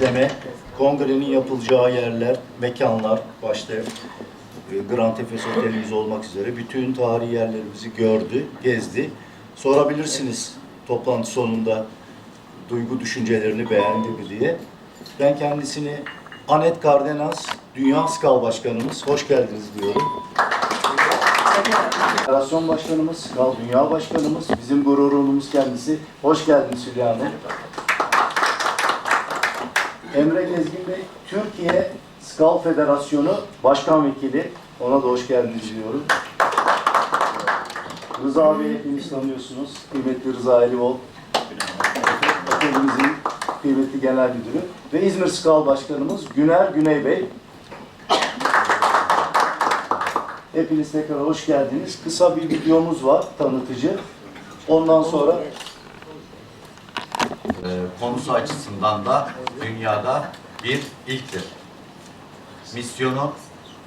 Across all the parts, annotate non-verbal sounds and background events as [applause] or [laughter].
destekleme, kongrenin yapılacağı yerler, mekanlar, başta e, Grand Efes Otelimiz olmak üzere bütün tarihi yerlerimizi gördü, gezdi. Sorabilirsiniz toplantı sonunda duygu düşüncelerini beğendi mi diye. Ben kendisini Anet Cardenas, Dünya Skal Başkanımız, hoş geldiniz diyorum. Federasyon Başkanımız, Skal Dünya Başkanımız, bizim gururumuz kendisi. Hoş geldiniz Hülya Hanım. Emre Gezgin Bey, Türkiye Skal Federasyonu Başkan Vekili. Ona da hoş geldiniz diyorum. Rıza Bey hepiniz tanıyorsunuz. Kıymetli Rıza Elivol. Otelimizin kıymetli genel müdürü. Ve İzmir Skal Başkanımız Güner Güney Bey. Hepiniz tekrar hoş geldiniz. Kısa bir videomuz var tanıtıcı. Ondan sonra e, konusu açısından da dünyada bir ilktir. Misyonu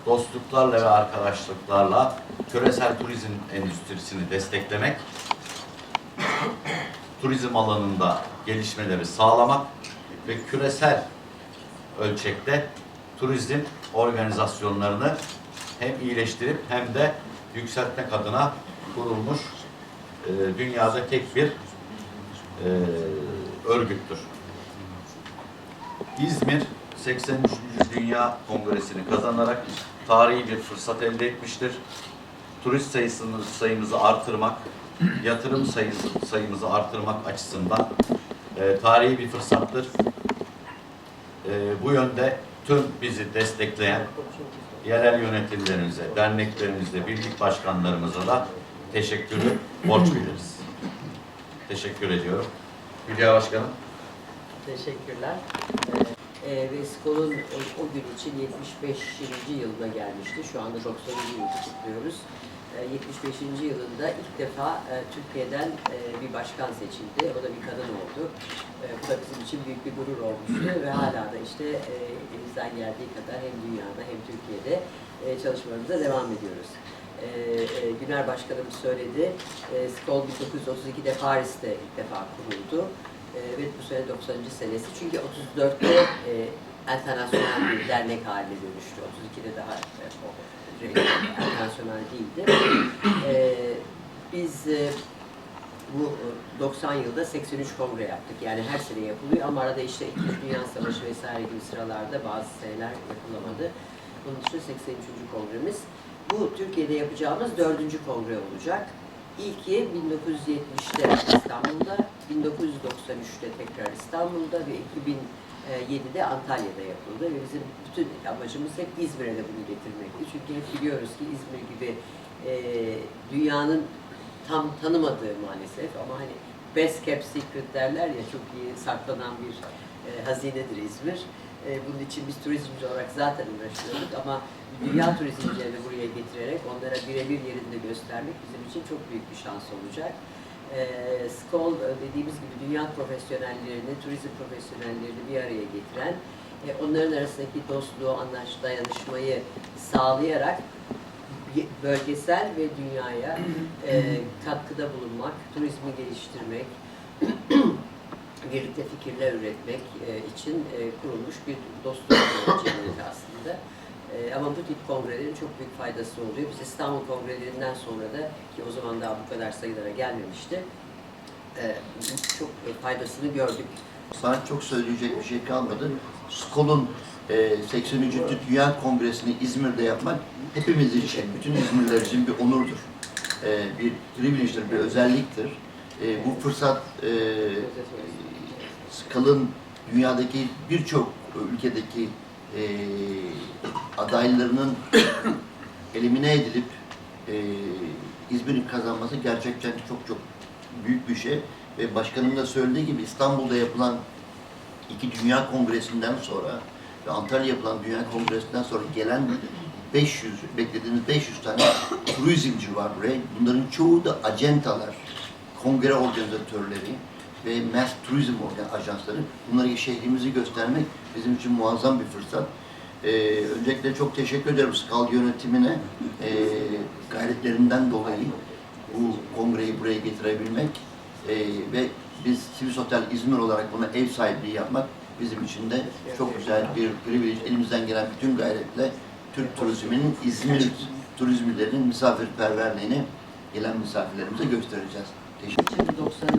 dostluklarla ve arkadaşlıklarla küresel turizm endüstrisini desteklemek, turizm alanında gelişmeleri sağlamak ve küresel ölçekte turizm organizasyonlarını hem iyileştirip hem de yükseltmek adına kurulmuş e, dünyada tek bir e, örgüttür. İzmir 83. Dünya Kongresi'ni kazanarak tarihi bir fırsat elde etmiştir. Turist sayısını sayımızı artırmak, yatırım sayısı, sayımızı artırmak açısından e, tarihi bir fırsattır. E, bu yönde tüm bizi destekleyen yerel yönetimlerimize, derneklerimize, birlik başkanlarımıza da teşekkürü borç biliriz. Teşekkür ediyorum. Hülya Başkanım. Teşekkürler. Ee, e, ve Skol'un o, o gün için 75. yılına gelmişti. Şu anda 90. yılı kutluyoruz. Ee, 75. yılında ilk defa e, Türkiye'den e, bir başkan seçildi. O da bir kadın oldu. E, bu da bizim için büyük bir gurur olmuştu ve hala da işte e, elimizden geldiği kadar hem dünyada hem Türkiye'de e, çalışmalarımıza devam ediyoruz. E, e, Güner Başkanımız söyledi. E, Skol 1932'de Paris'te ilk defa kuruldu. E, ve bu sene 90. senesi. Çünkü 34'te e, internasyonel bir dernek haline dönüştü. 32'de daha e, o, internasyonel değildi. E, biz e, bu e, 90 yılda 83 kongre yaptık. Yani her sene yapılıyor ama arada işte İkinci Dünya Savaşı vesaire gibi sıralarda bazı seneler yapılamadı. Bunun dışında 83. kongremiz. Bu Türkiye'de yapacağımız dördüncü kongre olacak. İlki 1970'te İstanbul'da, 1993'te tekrar İstanbul'da ve 2007'de Antalya'da yapıldı. Ve bizim bütün amacımız hep İzmir'e de bunu getirmekti. Çünkü hep biliyoruz ki İzmir gibi e, dünyanın tam tanımadığı maalesef ama hani best kept secret derler ya çok iyi saklanan bir e, hazinedir İzmir. E, bunun için biz turizmci olarak zaten uğraşıyorduk ama dünya turizmcilerini buraya getirerek onlara birebir yerinde göstermek bizim için çok büyük bir şans olacak. E, Skol e, dediğimiz gibi dünya profesyonellerini, turizm profesyonellerini bir araya getiren, e, onların arasındaki dostluğu, anlaş, dayanışmayı sağlayarak bölgesel ve dünyaya katkıda bulunmak, turizmi geliştirmek, birlikte fikirler üretmek e, için e, kurulmuş bir dostluk cemiyeti aslında. E, ama bu tip kongrelerin çok büyük faydası oluyor. Biz İstanbul kongrelerinden sonra da ki o zaman daha bu kadar sayılara gelmemişti. çok faydasını gördük. Sana çok söyleyecek bir şey kalmadı. Skol'un e, 83. Dünya Kongresi'ni İzmir'de yapmak hepimiz için, bütün İzmirliler için bir onurdur. Bir privilege'dir, bir özelliktir. E, bu fırsat e, Skol'un dünyadaki birçok ülkedeki e, adaylarının [coughs] elimine edilip e, İzmir'in kazanması gerçekten çok çok büyük bir şey. Ve başkanım da söylediği gibi İstanbul'da yapılan iki Dünya Kongresi'nden sonra ve Antalya yapılan Dünya Kongresi'nden sonra gelen 500, beklediğimiz 500 tane [coughs] turizmci var buraya. Bunların çoğu da acentalar, kongre organizatörleri ve mass turizm ajansları. Bunları şehrimizi göstermek bizim için muazzam bir fırsat. Ee, öncelikle çok teşekkür ederim Skal yönetimine ee, gayretlerinden dolayı bu kongreyi buraya getirebilmek ee, ve biz Sivis Otel İzmir olarak buna ev sahipliği yapmak bizim için de çok güzel bir privilege. Elimizden gelen bütün gayretle Türk turizminin İzmir turizmlerinin misafirperverliğini gelen misafirlerimize göstereceğiz. Teşekkür Şimdi 90.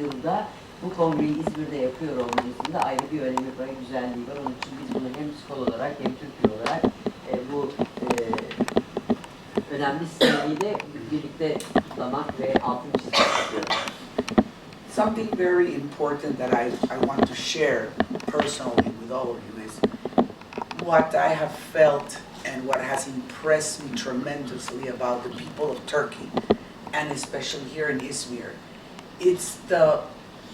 yılda bu kongreyi İzmir'de yapıyor olmamızın da ayrı bir önemi var, güzelliği var. Onun için biz bunu hem skol olarak hem Türkiye olarak e, bu e, önemli sergiyi de birlikte kutlamak ve altın çizmek istiyorum. Something very important that I, I want to share personally with all of you is what I have felt and what has impressed me tremendously about the people of Turkey, and especially here in Izmir. It's the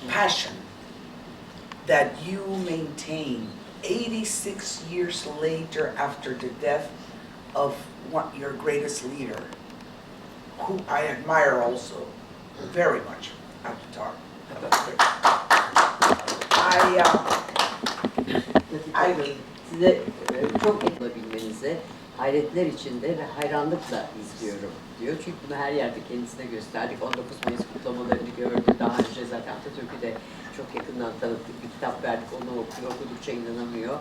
passion that you maintain 86 years later after the death of one, your greatest leader, who I admire also very much, Atatürk. I, uh, yapabilmenizi hayretler içinde ve hayranlıkla izliyorum diyor. Çünkü bunu her yerde kendisine gösterdik. 19 Mayıs kutlamalarını gördü. Daha önce zaten Atatürk'ü de çok yakından tanıttık. Bir kitap verdik, onu okuyor, okudukça inanamıyor.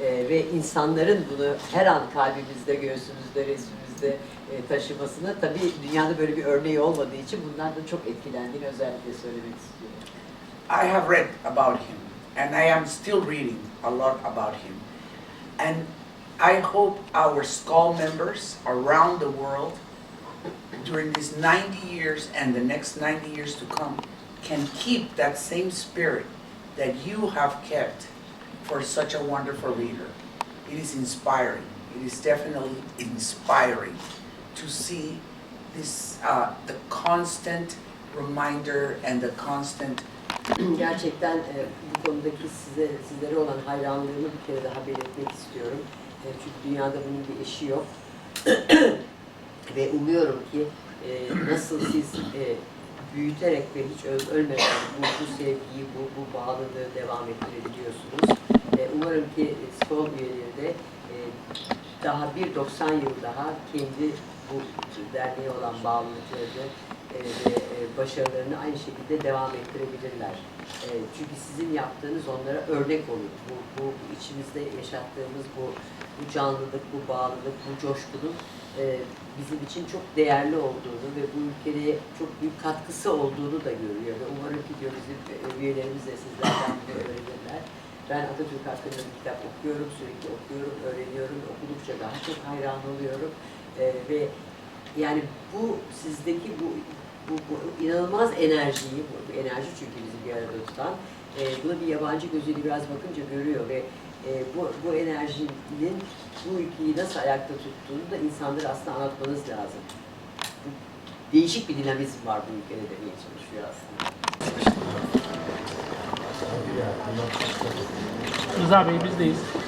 E, ve insanların bunu her an kalbimizde, göğsümüzde, resmimizde e, taşımasına tabii dünyada böyle bir örneği olmadığı için bundan da çok etkilendiğini özellikle söylemek istiyorum. I have read about him, and I am still reading a lot about him. And I hope our SCOL members around the world during these 90 years and the next 90 years to come can keep that same spirit that you have kept for such a wonderful leader. It is inspiring. It is definitely inspiring to see this, uh, the constant reminder and the constant [clears throat] Gerçekten e, bu konudaki size sizlere olan hayranlığımı bir kere daha belirtmek istiyorum. E, çünkü dünyada bunun bir eşi yok. [clears throat] ve umuyorum ki e, nasıl siz e, büyüterek ve hiç öl- ölmeden bu, bu sevgiyi, bu, bu bağlılığı devam ettirebiliyorsunuz. E, umarım ki SKOL üyeleri de e, daha bir 90 yıl daha kendi bu derneğe olan bağlılıklarını e, ve başarılarını aynı şekilde devam ettirebilirler. E, çünkü sizin yaptığınız onlara örnek olur. Bu, bu içimizde yaşattığımız bu, bu canlılık, bu bağlılık, bu coşkunun e, bizim için çok değerli olduğunu ve bu ülkeye çok büyük katkısı olduğunu da görüyor. Ve umarım ki bizim e, üyelerimiz de sizlerden bunu öğrenirler. Ben Atatürk hakkında bir kitap okuyorum, sürekli okuyorum, öğreniyorum. Okudukça daha çok hayran oluyorum. Ve yani bu sizdeki bu bu, bu inanılmaz enerjiyi, bu, enerji çünkü bizi bir arada tutan, e, bunu bir yabancı gözüyle biraz bakınca görüyor ve e, bu, bu enerjinin bu ülkeyi nasıl ayakta tuttuğunu da insanlara aslında anlatmanız lazım. Değişik bir dinamizm var bu ülkede demeye çalışıyor aslında. Rıza Bey bizdeyiz.